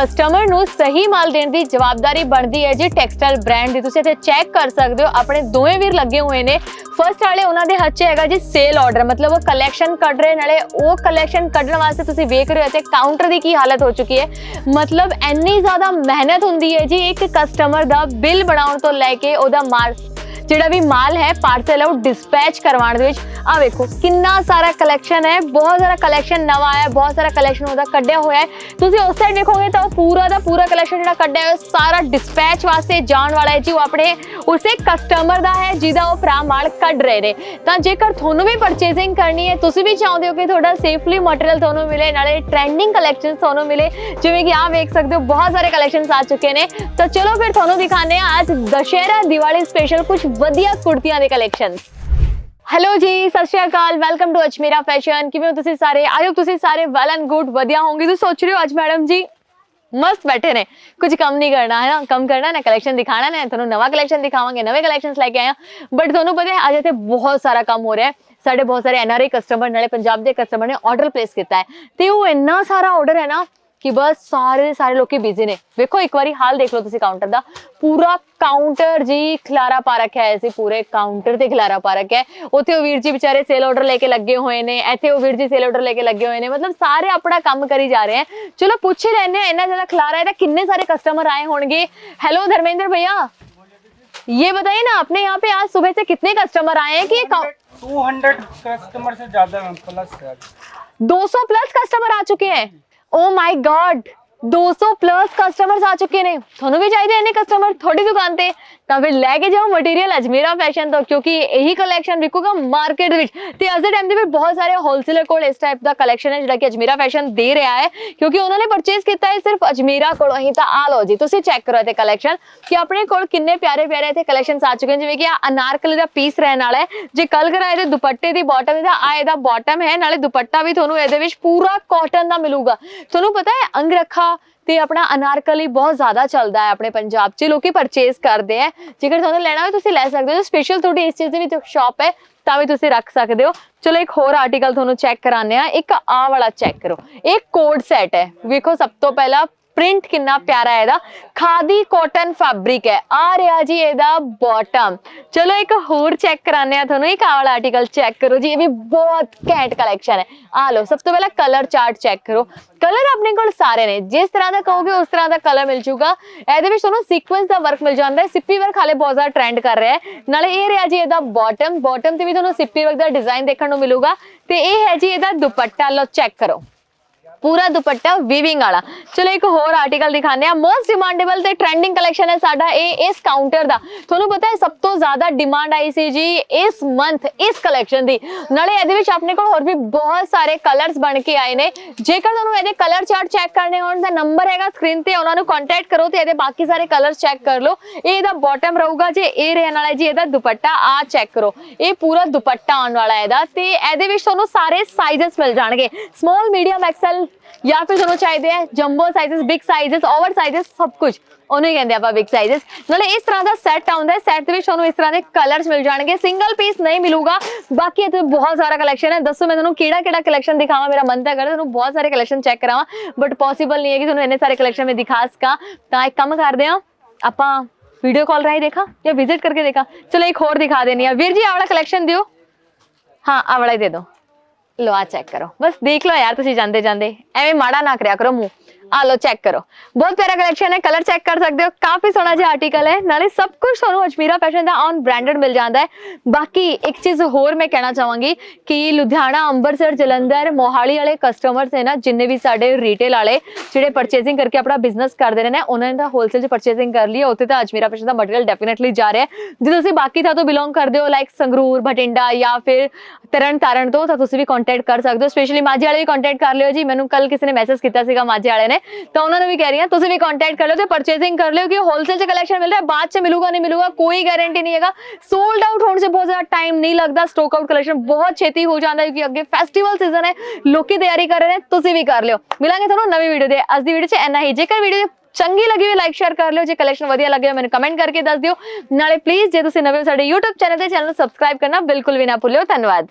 Customer ਨੂੰ ਸਹੀ ਮਾਲ ਦੇਣ ਦੀ ਜਵਾਬਦਾਰੀ ਬਣਦੀ ਹੈ ਜੀ ਟੈਕਸਟਾਈਲ ਬ੍ਰਾਂਡ ਦੀ। ਤੁਸੀਂ ਇੱਥੇ ਚੈੱਕ ਕਰ ਸਕਦੇ ਹੋ, ਆਪਣੇ ਦੋਵੇਂ ਵੀਰ ਲੱਗੇ ਹੋਏ ਨੇ। ਫਰਸਟ ਵਾਲੇ ਉਹਨਾਂ ਦੇ ਹੱਥ 'ਚ ਹੈਗਾ ਜੀ ਸੇਲ ਆਰਡਰ ਮਤਲਬ ਉਹ ਕਲੈਕਸ਼ਨ ਕੱਢ ਰਹੇ ਨਾਲੇ ਉਹ ਕਲੈਕਸ਼ਨ ਕੱਢਣ ਵਾਸਤੇ ਤੁਸੀਂ ਵੇਖ ਰਹੇ ਹੋ ਇੱਥੇ ਕਾਊਂਟਰ ਦੀ ਕੀ ਹਾਲਤ ਹੋ ਚੁੱਕੀ ਹੈ। ਮਤਲਬ ਇੰਨੀ ਜ਼ਿਆਦਾ ਮਿਹਨਤ ਹੁੰਦੀ ਹੈ ਜੀ ਇੱਕ ਕਸਟਮਰ ਦਾ ਬਿੱਲ ਬਣਾਉਣ ਤੋਂ ਲੈ ਕੇ ਉਹਦਾ ਮਾਲ, ਜਿਹੜਾ ਵੀ ਮਾਲ ਹੈ ਪਾਰਸਲ ਉਹ ਡਿਸਪੈਚ ਕਰਵਾਉਣ ਦੇ ਵਿੱਚ। ਆ ਵੇਖੋ, ਕਿੰਨਾ ਸਾਰਾ ਕਲੈਕਸ਼ਨ ਹੈ, ਬਹੁਤ ਸਾਰਾ ਕਲੈਕਸ਼ਨ ਨਵਾਂ ਆਇਆ ਹੈ ਬਹੁਤ ਸਾਰਾ ਕਲੈਕਸ਼ਨ ਉਹਦਾ ਕੱਢਿਆ ਹੋਇਆ ਹੈ। ਤੁਸੀਂ ਉਸ ਸਾਈਡ ਦੇਖੋਗੇ ਤਾਂ ਉਹ ਪੂਰਾ ਦਾ ਪੂਰਾ ਕਲੈਕਸ਼ਨ ਜਿਹੜਾ ਕੱਢਿਆ ਹੋਇਆ, ਸਾਰਾ ਡਿਸਪੈਚ ਵਾਸਤੇ ਜਾਣ ਵਾਲਾ ਹੈ ਜੀ, ਉਹ ਆਪਣੇ ਉਸੇ ਕਸਟਮਰ ਦਾ ਹੈ, ਜਿਹਦਾ ਉਹ ਭਰਾ ਮਾਲ ਕੱਢ ਰਹੇ ਨੇ। ਤਾਂ ਜੇਕਰ ਤੁਹਾਨੂੰ ਵੀ ਪਰਚੇਸਿੰਗ ਕਰਨੀ ਹੈ, ਤੁਸੀਂ ਵੀ ਚਾਹੁੰਦੇ ਹੋ ਕਿ ਤੁਹਾਡਾ ਸੇਫਲੀ ਮਟੀਰੀਅਲ ਤੁਹਾਨੂੰ ਮਿਲੇ, ਨਾਲੇ ਟ੍ਰੈਂਡਿੰਗ ਕਲੈਕਸ਼ਨ ਤੁਹਾਨੂੰ ਮਿਲੇ, ਜਿਵੇਂ ਕਿ ਆਹ ਵੇਖ ਸਕਦੇ ਹੋ, ਬਹੁਤ ਸਾਰੇ ਕਲੈਕਸ਼ਨਸ ਆ ਚੁੱਕੇ ਨੇ। ਤਾਂ ਚਲੋ ਫਿਰ ਤੁਹਾਨੂੰ ਦਿਖਾਉਂਦੇ ਹਾਂ ਅੱਜ ਦਸ਼ਹਰਾ ਦੀਵਾਲੀ ਸਪੈਸ਼ਲ ਕੁਝ ਵਧੀਆ ਕੁੜਤੀਆਂ ਦੇ ਕਲੈਕਸ਼ਨਸ ਹੈਲੋ ਜੀ, ਸਤਿ ਸ਼੍ਰੀ ਅਕਾਲ ਵੈਲਕਮ ਟੂ ਅਜਮੇਰਾ ਫੈਸ਼ਨ ਕਿਵੇਂ ਹੋ ਤੁਸੀਂ ਸਾਰੇ? ਆਈ ਤੁਸੀਂ ਸਾਰੇ ਵੈਲ ਐਂਡ ਗੁੱਡ ਵਧੀਆ ਹੋਵੋਗੇ। ਤੁਸੀਂ ਸੋਚ ਰਹੇ ਹੋ ਅੱਜ ਮੈਡਮ ਜੀ ਮਸਤ ਬੈਠੇ ਨੇ। ਕੁਝ ਕੰਮ ਨਹੀਂ ਕਰਨਾ, ਹੈ ਨਾ? ਕੰਮ ਕਰਨਾ ਨਾ ਕਲੈਕਸ਼ਨ ਦਿਖਾਣਾ ਨਾ ਤੁਹਾਨੂੰ ਨਵਾਂ ਕਲੈਕਸ਼ਨ ਦਿਖਾਵਾਂਗੇ, ਨਵੇਂ ਕਲੈਕਸ਼ਨਸ ਲੈ ਕੇ ਆਏ ਹਾਂ। ਬਟ ਤੁਹਾਨੂੰ ਪਤਾ ਹੈ, ਅੱਜ ਇੱਥੇ ਬਹੁਤ ਸਾਰਾ ਕੰਮ ਹੋ ਰਿਹਾ ਹੈ। ਸਾਡੇ ਬਹੁਤ ਸਾਰੇ ਐਨਆਰਆਈ ਕਸਟਮਰ ਨਾਲੇ ਪੰਜਾਬ ਦੇ ਕਸਟਮਰ ਨੇ ਆਰਡਰ ਪਲੇਸ ਕੀਤਾ ਹੈ। ਤੇ ਉਹ ਇੰਨਾ ਸਾਰਾ ਆਰਡਰ ਹੈ ਨਾ ਕਿ ਬਸ ਸਾਰੇ ਦੇ ਸਾਰੇ ਲੋਕੀ ਬਿਜ਼ੀ ਨੇ ਵੇਖੋ ਇੱਕ ਵਾਰੀ ਹਾਲ ਦੇਖ ਲਓ ਤੁਸੀਂ ਕਾਊਂਟਰ ਦਾ ਪੂਰਾ ਕਾਊਂਟਰ ਜੀ ਖਲਾਰਾ ਪਾ ਰੱਖਿਆ ਹੈ ਅਸੀਂ ਪੂਰੇ ਕਾਊਂਟਰ ਤੇ ਖਲਾਰਾ ਪਾ ਰੱਖਿਆ ਹੈ ਉੱਥੇ ਉਹ ਵੀਰ ਜੀ ਵਿਚਾਰੇ ਸੇਲ ਆਰਡਰ ਲੈ ਕੇ ਲੱਗੇ ਹੋਏ ਨੇ ਇੱਥੇ ਉਹ ਵੀਰ ਜੀ ਸੇਲ ਆਰਡਰ ਲੈ ਕੇ ਲੱਗੇ ਹੋਏ ਨੇ ਮਤਲਬ ਸਾਰੇ ਆਪਣਾ ਕੰਮ ਕਰੀ ਜਾ ਰਹੇ ਹੈ ਚਲੋ ਪੁੱਛ ਹੀ ਲੈਣੇ ਇੰਨਾ ਜ਼ਿਆਦਾ ਖਲਾਰਾ ਹੈ ਤਾਂ ਕਿੰਨੇ सारे कस्टमर आए होंगे हेलो धर्मेंद्र भैया ये बताइए ना अपने यहाँ पे आज सुबह से कितने कस्टमर आए हैं कि ये काउ- टू हंड्रेड कस्टमर से ज्यादा मैम प्लस है आज। 200 प्लस कस्टमर आ चुके हैं Oh my god! 200 plus customers ਆ ਚੁੱਕੇ ਨੇ। ਤੁਹਾਨੂੰ ਵੀ ਚਾਹੀਦੇ ਨੇ ਕਸਟਮਰ ਤੁਹਾਡੀ ਦੁਕਾਨ ਤੇ। ਤਾਂ ਫਿਰ ਲੈ ਕੇ ਜਾਓ ਮਟੀਰੀਅਲ ਅਜਮੇਰਾ ਫੈਸ਼ਨ ਤੋਂ, ਕਿਉਂਕਿ ਇਹੀ ਕਲੈਕਸ਼ਨ ਵਿਕੂਗਾ ਮਾਰਕੀਟ ਵਿੱਚ। ਤੇ ਅੱਜ ਦੇ ਟਾਈਮ ਦੇ ਵਿੱਚ ਬਹੁਤ ਸਾਰੇ ਹੋਲਸੇਲਰ ਕੋਲ ਇਸ ਟਾਈਪ ਦਾ ਕਲੈਕਸ਼ਨ ਹੈ, ਜਿਹੜਾ ਕਿ ਅਜਮੇਰਾ ਫੈਸ਼ਨ ਦੇ ਰਿਹਾ ਹੈ। ਕਿਉਂਕਿ ਉਹਨਾਂ ਨੇ ਪਰਚੇਸ ਕੀਤਾ ਹੈ ਸਿਰਫ ਅਜਮੇਰਾ ਕੋਲੋਂ ਹੀ। ਤਾਂ ਆ ਲਓ ਜੀ, ਤੁਸੀਂ ਚੈੱਕ ਕਰੋ ਤੇ ਕਲੈਕਸ਼ਨ ਕਿ ਆਪਣੇ ਕੋਲ ਕਿੰਨੇ ਪਿਆਰੇ ਪਿਆਰੇ ਇੱਥੇ ਕਲੈਕਸ਼ਨਸ ਆ ਚੁੱਕੇ ਨੇ। ਜਿਵੇਂ ਕਿ ਆ ਅਨਾਰਕਲੀ ਦਾ ਪੀਸ ਰਹਿਣ ਵਾਲਾ ਹੈ। ਜੇ ਕੱਲ ਕਰਾਏ ਤੇ ਦੁਪੱਟੇ ਦੀ ਬਾਟਮ ਇਹਦਾ ਆ ਇਹਦਾ ਬਾਟਮ ਹੈ। ਨਾਲੇ ਦੁਪੱਟਾ ਵੀ ਤੁਹਾਨੂੰ ਇਹਦੇ ਵਿੱਚ ਪੂਰਾ ਕਾਟਨ ਦਾ ਮਿਲੂਗਾ। ਤੁਹਾਨੂੰ ਪਤਾ ਹੈ, ਅੰਗਰਖਾ ਤੇ ਆਪਣਾ ਅਨਾਰਕਲੀ ਬਹੁਤ ਜ਼ਿਆਦਾ ਚੱਲਦਾ ਹੈ ਆਪਣੇ ਪੰਜਾਬ 'ਚ। ਲੋਕੀ ਪਰਚੇਸ ਕਰਦੇ ਆ ਜੇਕਰ ਤੁਹਾਨੂੰ ਲੈਣਾ ਹੋਵੇ, ਤੁਸੀਂ ਲੈ ਸਕਦੇ ਹੋ। ਸਪੈਸ਼ਲ ਤੁਹਾਡੀ ਇਸ ਚੀਜ਼ ਦੀ ਵੀ ਸ਼ਾਪ ਹੈ, ਤਾਂ ਵੀ ਤੁਸੀਂ ਰੱਖ ਸਕਦੇ ਹੋ। ਚਲੋ, ਇੱਕ ਹੋਰ ਆਰਟੀਕਲ ਤੁਹਾਨੂੰ ਚੈੱਕ ਕਰਾਉਂਦੇ ਆ ਇੱਕ ਆ ਵਾਲਾ ਚੈੱਕ ਕਰੋ। ਇਹ ਕੋਡ ਸੈਟ ਹੈ। ਵੇਖੋ, ਸਭ ਤੋਂ ਪਹਿਲਾਂ ਪ੍ਰਿੰਟ ਕਿੰਨਾ ਪਿਆਰਾ ਹੈ ਇਹਦਾ। ਖਾਦੀ ਕਾਟਨ ਫੈਬਰਿਕ ਹੈ। ਆ ਰਿਹਾ ਜੀ ਇਹਦਾ ਬਾਟਮ ਚਲੋ ਇੱਕ ਹੋਰ ਚੈੱਕ ਕਰਾਉਂਦੇ ਆ ਤੁਹਾਨੂੰ। ਇੱਕ ਆਹ ਆਰਟੀਕਲ ਚੈੱਕ ਕਰੋ ਜੀ, ਇਹ ਵੀ ਬਹੁਤ ਘੈਂਟ ਕਲੈਕਸ਼ਨ ਹੈ। ਆ ਲਓ, ਸਭ ਤੋਂ ਪਹਿਲਾਂ ਕਲਰ ਚਾਰਟ ਚੈੱਕ ਕਰੋ। ਕਲਰ ਆਪਣੇ ਕੋਲ ਸਾਰੇ ਨੇ। ਜਿਸ ਤਰ੍ਹਾਂ ਦਾ ਕਹੋਗੇ, ਉਸ ਤਰ੍ਹਾਂ ਦਾ ਕਲਰ ਮਿਲ ਜੂਗਾ। ਇਹਦੇ ਵਿੱਚ ਤੁਹਾਨੂੰ ਸੀਕੁਐਂਸ ਦਾ ਵਰਕ ਮਿਲ ਜਾਂਦਾ ਹੈ। ਸਿੱਪੀ ਵਰਕ ਹਾਲੇ ਬਹੁਤ ਜ਼ਿਆਦਾ ਟ੍ਰੈਂਡ ਕਰ ਰਿਹਾ ਹੈ। ਨਾਲੇ ਇਹ ਰਿਹਾ ਜੀ ਇਹਦਾ ਬਾਟਮ ਬਾਟਮ ਤੇ ਵੀ ਤੁਹਾਨੂੰ ਸਿੱਪੀ ਵਰਕ ਦਾ ਡਿਜ਼ਾਈਨ ਦੇਖਣ ਨੂੰ ਮਿਲੂਗਾ। ਤੇ ਇਹ ਹੈ ਜੀ ਇਹਦਾ ਦੁਪੱਟਾ। ਲਓ ਚੈੱਕ ਕਰੋ। ਪੂਰਾ ਦੁਪੱਟਾ ਵੀਵਿੰਗ ਵਾਲਾ। ਚਲੋ ਇੱਕ ਹੋਰ ਆਰਟੀਕਲ ਦਿਖਾਉਂਦੇ ਆ ਮੋਸਟ ਡਿਮਾਂਡੇਬਲ ਤੇ ਟ੍ਰੈਂਡਿੰਗ ਕਲੈਕਸ਼ਨ ਹੈ ਸਾਡਾ ਇਹ, ਇਸ ਕਾਊਂਟਰ ਦਾ। ਤੁਹਾਨੂੰ ਪਤਾ ਹੈ, ਸਭ ਤੋਂ ਜ਼ਿਆਦਾ ਡਿਮਾਂਡ ਆਈ ਸੀ ਜੀ ਇਸ ਮੰਥ ਇਸ ਕਲੈਕਸ਼ਨ ਦੀ। ਨਾਲੇ ਇਹਦੇ ਵਿੱਚ ਆਪਣੇ ਕੋਲ ਹੋਰ ਵੀ ਬਹੁਤ ਸਾਰੇ ਕਲਰਸ ਬਣ ਕੇ ਆਏ ਨੇ। ਜੇਕਰ ਤੁਹਾਨੂੰ ਇਹਦੇ ਕਲਰ ਚਾਰਟ ਚੈੱਕ ਕਰਨੇ ਹੋਣ, ਤਾਂ ਨੰਬਰ ਹੈਗਾ ਸਕਰੀਨ ਤੇ, ਉਹਨਾਂ ਨੂੰ ਕੰਟੈਕਟ ਕਰੋ ਤੇ ਇਹਦੇ ਬਾਕੀ ਸਾਰੇ ਕਲਰਸ ਚੈੱਕ ਕਰ ਲਓ। ਇਹ ਇਹਦਾ ਬਾਟਮ ਰਹੂਗਾ ਜੇ ਇਹ ਰਹਿਣ ਵਾਲਾ ਜੀ, ਇਹਦਾ ਦੁਪੱਟਾ ਆ ਚੈੱਕ ਕਰੋ। ਇਹ ਪੂਰਾ ਦੁਪੱਟਾ ਆਉਣ ਵਾਲਾ ਇਹਦਾ ਤੇ ਇਹਦੇ ਵਿੱਚ ਤੁਹਾਨੂੰ ਸਾਰੇ ਸਾਈਜ਼ਸ ਮਿਲ ਜਾਣਗੇ। ਸਮਾਲ ਮੀਡੀਅਮ ਐਕਸਲ ਜਾਂ ਫਿਰ ਤੁਹਾਨੂੰ ਚਾਹੀਦੇ ਆ jumbo sizes big sizes over sizes ਸਭ ਕੁਝ ਉਹਨੂੰ ਹੀ ਕਹਿੰਦੇ ਆਪਾਂ ਬਿਗ ਸਾਈਜ਼ਸ ਨਾਲੇ ਇਸ ਤਰ੍ਹਾਂ ਦਾ ਸੈੱਟ ਆਉਂਦਾ ਹੈ ਸੈੱਟ ਦੇ ਵਿੱਚ ਤੁਹਾਨੂੰ ਇਸ ਤਰ੍ਹਾਂ ਦੇ ਕਲਰਸ ਮਿਲ ਜਾਣਗੇ ਸਿੰਗਲ ਪੀਸ ਨਹੀਂ ਮਿਲੂਗਾ ਬਾਕੀ ਇੱਥੇ ਬਹੁਤ ਸਾਰਾ ਕਲੈਕਸ਼ਨ ਹੈ ਦੱਸੋ ਮੈਂ ਤੁਹਾਨੂੰ ਕਿਹੜਾ ਕਿਹੜਾ ਕਲੈਕਸ਼ਨ ਦਿਖਾਵਾਂ ਮੇਰਾ ਮਨ ਤਾਂ ਕਰਦਾ ਤੁਹਾਨੂੰ ਬਹੁਤ ਸਾਰੇ ਕਲੈਕਸ਼ਨ ਚੈੱਕ ਕਰਾਵਾਂ ਬਟ ਪੋਸੀਬਲ ਨਹੀਂ ਹੈ ਕਿ ਤੁਹਾਨੂੰ ਇੰਨੇ ਸਾਰੇ ਕਲੈਕਸ਼ਨ ਮੈਂ ਦਿਖਾ ਸਕਾਂ ਤਾਂ ਇੱਕ ਕੰਮ ਕਰਦੇ ਹਾਂ ਆਪਾਂ ਵੀਡੀਓ ਕਾਲ ਰਾਹੀਂ ਦੇਖਾਂ ਜਾਂ ਵਿਜ਼ਿਟ ਕਰਕੇ ਦੇਖਾਂ ਚਲੋ ਇੱਕ ਹੋਰ ਦਿਖਾ ਦੇਣੀ ਆ ਵੀਰ ਜੀ ਆਹ ਵਾਲਾ ਕਲੈਕਸ਼ਨ ਦਿਓ ਹਾਂ ਆਹ ਵਾਲਾ ਹੀ ਦੇ ਦਿਓ ਲੋ ਆ ਚੈੱਕ ਕਰੋ। ਬਸ ਦੇਖ ਲਓ ਯਾਰ ਤੁਸੀਂ ਜਾਂਦੇ ਜਾਂਦੇ ਐਵੇਂ ਮਾੜਾ ਨਾ ਕਰਿਆ ਕਰੋ ਮੂੰਹ। ਆ ਲੋ ਚੈੱਕ ਕਰੋ। ਬਹੁਤ ਪਿਆਰਾ ਕਲੈਕਸ਼ਨ ਹੈ ਕਲਰ ਚੈੱਕ ਕਰ ਸਕਦੇ ਹੋ। ਕਾਫੀ ਸੋਹਣਾ ਜਿਹਾ ਆਰਟੀਕਲ ਹੈ। ਨਾਲੇ ਸਭ ਕੁਝ ਤੁਹਾਨੂੰ ਅਜਮੀਰਾ ਫੈਸ਼ਨ ਦਾ ਔਨ ਬ੍ਰਾਂਡਡ ਮਿਲ ਜਾਂਦਾ ਹੈ। ਬਾਕੀ ਇੱਕ ਚੀਜ਼ ਹੋਰ ਮੈਂ ਕਹਿਣਾ ਚਾਹਾਂਗੀ ਕਿ ਲੁਧਿਆਣਾ, ਅੰਮ੍ਰਿਤਸਰ, ਜਲੰਧਰ, ਮੋਹਾਲੀ ਵਾਲੇ ਕਸਟਮਰਸ ਨੇ ਨਾ ਜਿੰਨੇ ਵੀ ਸਾਡੇ ਰੀਟੇਲ ਵਾਲੇ ਜਿਹੜੇ ਪਰਚੇਸਿੰਗ ਕਰਕੇ ਆਪਣਾ ਬਿਜ਼ਨਸ ਕਰਦੇ ਨੇ ਨਾ, ਉਹਨਾਂ ਨੇ ਤਾਂ ਹੋਲਸੇਲ 'ਚ ਪਰਚੇਸਿੰਗ ਕਰ ਲਈ ਹੈ ਉੱਥੇ ਤਾਂ ਅਜਮੀਰਾ ਫੈਸ਼ਨ ਦਾ ਮਟੀਰੀਅਲ ਡੈਫੀਨਿਟਲੀ ਜਾ ਰਿਹਾ ਹੈ। ਜੇ ਤੁਸੀਂ ਬਾਕੀ ਥਾਂ ਤੋਂ ਬਿਲੋਂਗ ਕਰਦੇ ਹੋ ਲਾਈਕ ਸੰਗਰੂਰ, ਬਠਿੰਡਾ ਜਾਂ ਫਿਰ ਤਰਨ ਤਾਰਨ ਤੋਂ, ਤਾਂ ਤੁਸੀਂ ਵੀ ਕੰਟੈਕਟ ਕਰ ਸਕਦੇ ਹੋ। ਸਪੈਸ਼ਲੀ ਮਾਝੇ ਵਾਲੇ ਵੀ ਕੰਟੈਕਟ ਕਰ ਲਿਓ ਜੀ। ਮੈਨੂੰ ਕੱਲ ਕਿਸੇ ਨੇ ਮੈਸੇਜ ਕੀਤਾ ਸੀਗਾ ਮਾਝੇ ਵਾਲੇ ਨੇ। ਤਾਂ ਉਹਨਾਂ ਨੂੰ ਵੀ ਕਹਿ ਰਹੀ ਹਾਂ ਤੁਸੀਂ ਵੀ ਕੰਟੈਕਟ ਕਰ ਲਿਓ ਤੇ ਪਰਚੇਸਿੰਗ ਕਰ ਲਿਓ ਕਿ ਹੋਲਸੇਲ 'ਚ ਕਲੈਕਸ਼ਨ ਮਿਲ ਰਿਹਾ ਬਾਅਦ 'ਚ ਮਿਲੂਗਾ ਨਹੀਂ ਮਿਲੂਗਾ ਕੋਈ ਗਾਰੰਟੀ ਨਹੀਂ ਹੈਗਾ ਸੋਲਡ ਆਊਟ ਹੋਣ 'ਚ ਬਹੁਤ ਜ਼ਿਆਦਾ ਟਾਈਮ ਨਹੀਂ ਲੱਗਦਾ ਸਟਾਕ ਆਊਟ ਕਲੈਕਸ਼ਨ ਬਹੁਤ ਛੇਤੀ ਹੋ ਜਾਂਦਾ ਹੈ ਕਿਉਂਕਿ ਅੱਗੇ ਫੈਸਟੀਵਲ ਸੀਜ਼ਨ ਹੈ ਲੋਕੀ ਤਿਆਰੀ ਕਰ ਰਹੇ ਨੇ ਤੁਸੀਂ ਵੀ ਕਰ ਲਿਓ ਮਿਲਾਂਗੇ ਤੁਹਾਨੂੰ ਨਵੀਂ ਵੀਡੀਓ ਦੇ ਅੱਜ ਦੀ ਵੀਡੀਓ 'ਚ ਇੰਨਾ ਹੀ ਜੇਕਰ ਵੀਡੀਓ ਚੰਗੀ ਲੱਗੀ ਹੋਈ ਲਾਈਕ ਸ਼ੇਅਰ ਕਰ ਲਿਓ ਜੇ ਕਲੈਕਸ਼ਨ ਵਧੀਆ ਲੱਗਿਆ ਮੈਨੂੰ ਕਮੈਂਟ ਕਰਕੇ ਦੱਸ ਦਿਓ ਨਾਲੇ ਪਲੀਜ਼ ਜੇ ਤੁਸੀਂ ਨਵੇਂ ਹੋ ਸਾਡੇ YouTube ਚੈਨਲ ਤੇ ਚੈਨਲ ਨੂੰ ਸਬਸਕ੍ਰਾਈਬ ਕਰਨਾ ਬਿਲਕੁਲ ਵੀ ਨਾ ਭੁੱਲਿਓ ਧੰਨਵਾਦ